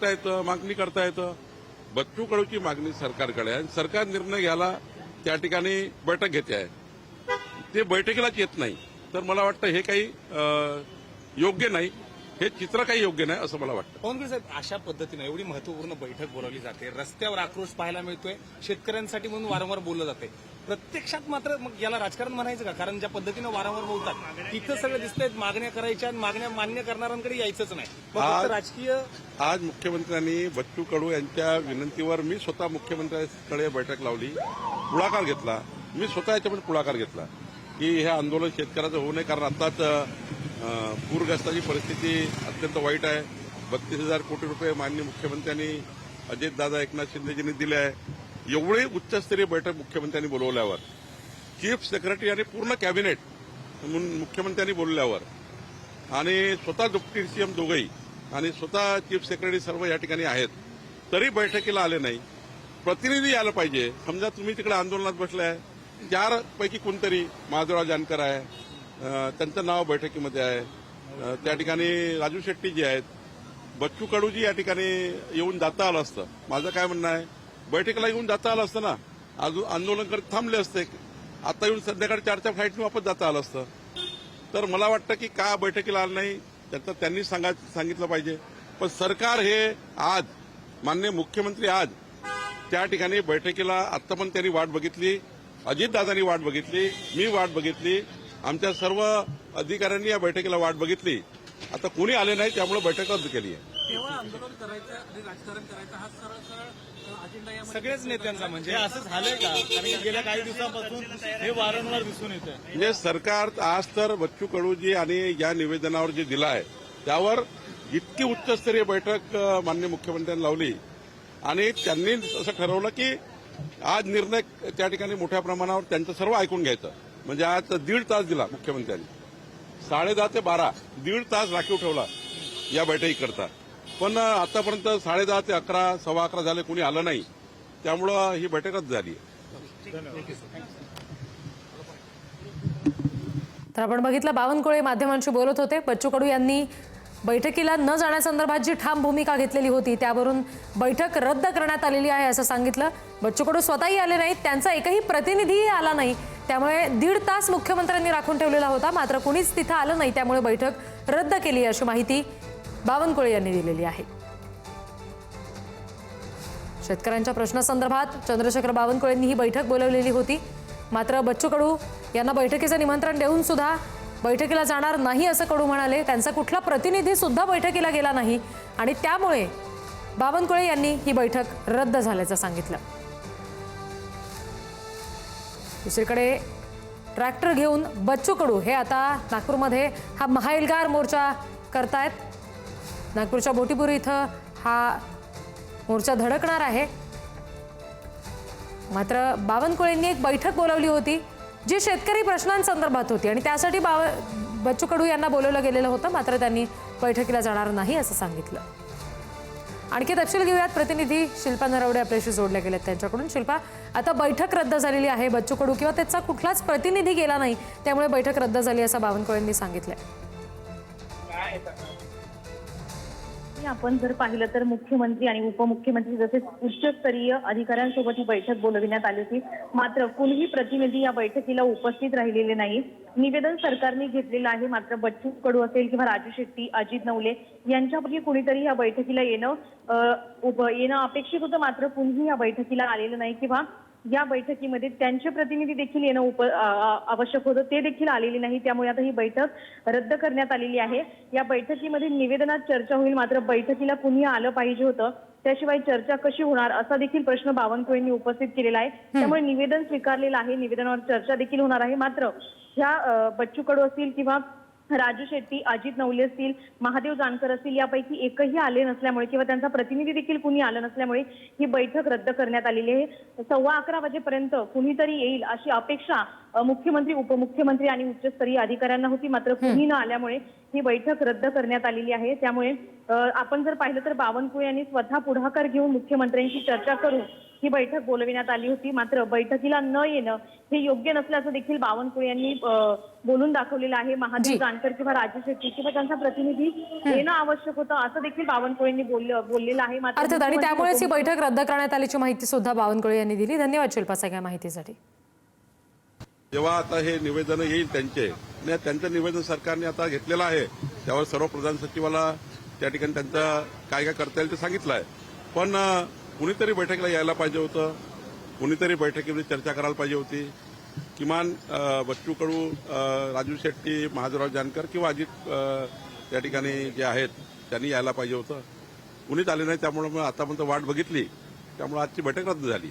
करता येतं मागणी करता येतं. बच्चू कडूची मागणी सरकारकडे आहे. सरकार निर्णय घ्यायला त्या ठिकाणी बैठक घेते आहे. ते बैठकीलाच येत नाही. तर मला वाटतं हे काही अं, योग्य नाही. हे चित्र काही योग्य नाही असं मला वाटतं. काँग्रेस साहेब अशा पद्धतीनं एवढी महत्त्वपूर्ण बैठक बोलावली जाते. रस्त्यावर आक्रोश पाहायला मिळतोय. शेतकऱ्यांसाठी म्हणून वारंवार बोललं जाते प्रत्यक्षात मात्र मग याला राजकारण म्हणायचं का? कारण ज्या पद्धतीनं वारंवार बोलतात तिथं सगळं दिसतंय मागण्या करायच्या मागण्या मान्य करणाऱ्यांकडे यायचंच नाही. मग राजकीय आज मुख्यमंत्र्यांनी बच्चू कडू यांच्या विनंतीवर मी स्वतः मुख्यमंत्र्यांकडे बैठक लावली पुढाकार घेतला. मी स्वतः याच्यामध्ये पुढाकार घेतला. की हे आंदोलन शेतकऱ्याचं होऊ नये कारण आताच पूरग्रस्ताची परिस्थिती अत्यंत वाईट आहे. बत्तीस हजार कोटी रुपये माननीय मुख्यमंत्र्यांनी अजितदादा एकनाथ शिंदेजींनी दिले आहे. एवढी उच्चस्तरीय बैठक मुख्यमंत्र्यांनी बोलवल्यावर चीफ सेक्रेटरी आणि पूर्ण कॅबिनेट म्हणून मुख्यमंत्र्यांनी बोलल्यावर आणि स्वतः डिप्टी सीएम दोघंही आणि स्वतः चीफ सेक्रेटरी सर्व या ठिकाणी आहेत तरी बैठकीला आले नाही. प्रतिनिधी यायला पाहिजे. समजा तुम्ही तिकडे आंदोलनात बसलाय चार पैकी कोणतरी माधवराव जानकर आहे त्यांचं नाव बैठकीमध्ये आहे त्या ठिकाणी राजू शेट्टी जी आहेत बच्चू कडूजी या ठिकाणी येऊन जाता आलं असतं. माझं काय म्हणणं आहे बैठकीला येऊन जाता आलं असतं ना. अजून आंदोलन करत थांबले असते. आता येऊन संध्याकाळी चारच्या फ्लाईटने वापस जाता आलं असतं. तर मला वाटतं की का बैठकीला आलं नाही त्याचं त्यांनी सांगा सांगितलं पाहिजे. पण सरकार हे आज माननीय मुख्यमंत्री आज त्या ठिकाणी बैठकीला आता पण त्यांनी वाट बघितली अजितदादांनी वाट बघितली मी वाट बघितली आमच्या सर्व अधिकाऱ्यांनी या बैठकीला वाट बघितली. आता कोणी आले नाही त्यामुळे बैठक रद्द केली आहे. केवळ आंदोलन करायचं आणि राजकारण करायचं हा सरळ सरळ अजेंडा सगळेच नेत्यांचा म्हणजे असं झालंय का? कारण गेल्या काही दिवसापासून हे वारंवार दिसून येत म्हणजे सरकार आज तर बच्चू कडूजी आणि या निवेदनावर जे दिलं आहे त्यावर इतकी उच्चस्तरीय बैठक अ, माननीय मुख्यमंत्र्यांनी लावली. आणि त्यांनी असं ठरवलं की आज निर्णय त्या ठिकाणी मोठ्या प्रमाणावर त्यांचं सर्व ऐकून घ्यायचं. म्हणजे आज दीड तास दिला मुख्यमंत्र्यांनी. साडेदहा ते बारा दीड तास राखीव ठेवला या बैठकीकरता. पण आतापर्यंत साडेदहा ते अकरा सव्वा अकरा झाले कोणी आलं नाही. त्यामुळं ही बैठक रद्द झाली तर आपण बघितलं बावनकुळे माध्यमांशी बोलत होते. बच्चू कडू यांनी बैठकीला न जाण्यासंदर्भात जी ठाम भूमिका घेतलेली होती त्यावरून बैठक रद्द करण्यात आलेली आहे असं सांगितलं. बच्चू कडू स्वतःही आले नाहीत त्यांचा एकही प्रतिनिधीही आला नाही. त्यामुळे दीड तास मुख्यमंत्र्यांनी राखून ठेवलेला होता मात्र कुणीच तिथं आलं नाही त्यामुळे बैठक रद्द केली अशी माहिती बावनकुळे यांनी दिलेली आहे. शेतकऱ्यांच्या प्रश्नासंदर्भात चंद्रशेखर बावनकुळेंनी ही बैठक बोलवलेली होती. मात्र बच्चू कडू यांना बैठकीचं निमंत्रण देऊन सुद्धा बैठकीला जाणार नाही असं कडू म्हणाले. त्यांचा कुठला प्रतिनिधी सुद्धा बैठकीला गेला नाही आणि त्यामुळे बावनकुळे यांनी ही बैठक रद्द झाल्याचं सांगितलं. दुसरीकडे ट्रॅक्टर घेऊन बच्चू कडू हे आता नागपूरमध्ये हा महाएल्गार मोर्चा करतायत. नागपूरच्या बोटीपूर इथं हा मोर्चा धडकणार आहे. मात्र बावनकुळेंनी एक बैठक बोलावली होती जी शेतकरी प्रश्नांसंदर्भात होती आणि त्यासाठी बाव बच्चू कडू यांना बोलवलं गेलेलं होतं मात्र त्यांनी बैठकीला जाणार नाही असं सांगितलं. आणखी तपशील घेऊयात प्रतिनिधी शिल्पा नरवडे आपल्याशी जोडल्या गेलेत त्यांच्याकडून. शिल्पा आता बैठक रद्द झालेली आहे बच्चू कडू किंवा त्याचा कुठलाच प्रतिनिधी गेला नाही त्यामुळे बैठक रद्द झाली असं बावनकुळेंनी सांगितलंय. आपण जर पाहिलं तर मुख्यमंत्री आणि उपमुख्यमंत्री जसे उच्चस्तरीय अधिकाऱ्यांसोबत ही बैठक बोलविण्यात आली होती. मात्र कुणीही प्रतिनिधी या बैठकीला उपस्थित राहिलेले नाही निवेदन सरकारने घेतलेलं आहे. मात्र बच्चू कडू असेल किंवा राजू शेट्टी अजित नवले यांच्यापैकी कुणीतरी या बैठकीला येणं येणं अपेक्षित होतं. मात्र कुणीही या बैठकीला आलेलं नाही किंवा या बैठकीमध्ये त्यांचे प्रतिनिधी देखील येणं उप आवश्यक होतं. ते देखील आलेले नाही त्यामुळे आता ही बैठक रद्द करण्यात आलेली आहे. या बैठकीमध्ये निवेदनात चर्चा होईल. मात्र बैठकीला कुणी आलं पाहिजे होतं. त्याशिवाय चर्चा कशी होणार असा देखील प्रश्न बावनकुळेंनी उपस्थित केलेला आहे. त्यामुळे निवेदन स्वीकारलेलं आहे. निवेदनावर चर्चा देखील होणार आहे. मात्र ह्या बच्चू कडू असतील किंवा राजू शेट्टी अजित नवले असतील महादेव जानकर असतील यापैकी एकही आले नसल्यामुळे किंवा त्यांचा प्रतिनिधी देखील कुणी आलं नसल्यामुळे ही बैठक रद्द करण्यात आलेली आहे. सव्वा अकरा वाजेपर्यंत कुणीतरी येईल अशी अपेक्षा मुख्यमंत्री उपमुख्यमंत्री आणि उच्चस्तरीय अधिकाऱ्यांना होती. मात्र कुणी न आल्यामुळे ही बैठक रद्द करण्यात आलेली आहे. त्यामुळे आपण जर पाहिलं तर बावनकुळे यांनी स्वतः पुढाकार घेऊन मुख्यमंत्र्यांशी चर्चा करून ही बैठक बोलविण्यात आली होती. मात्र बैठकीला न येणं हे योग्य नसल्याचं देखील बावनकुळे यांनी बोलून दाखवलेलं आहे. महादेव जानकर किंवा राजू शेट्टी किंवा त्यांचा प्रतिनिधी येणं आवश्यक होतं असं देखील बावनकुळेंनी बोललं बोललेलं आहे. मात्र अर्थात आणि त्यामुळेच ही बैठक रद्द करण्यात आल्याची माहिती सुद्धा बावनकुळे यांनी दिली. धन्यवाद शिल्पा सगळ्या माहितीसाठी. जेव्हा आता हे निवेदन येईल त्यांचे आणि त्यांचं निवेदन सरकारने आता घेतलेलं आहे त्यावर सर्व प्रधान सचिवाला त्या ठिकाणी त्यांचं काय काय करता येईल ते सांगितलं आहे. पण कुणीतरी बैठकीला यायला पाहिजे होतं कुणीतरी बैठकीमध्ये चर्चा करायला पाहिजे होती. किमान बच्चू कडू राजू शेट्टी महादेवराव जानकर किंवा अजित त्या ठिकाणी जे आहेत त्यांनी यायला पाहिजे होतं. कुणीच आले नाही त्यामुळे मग आतापर्यंत वाट बघितली. त्यामुळे आजची बैठक रद्द झाली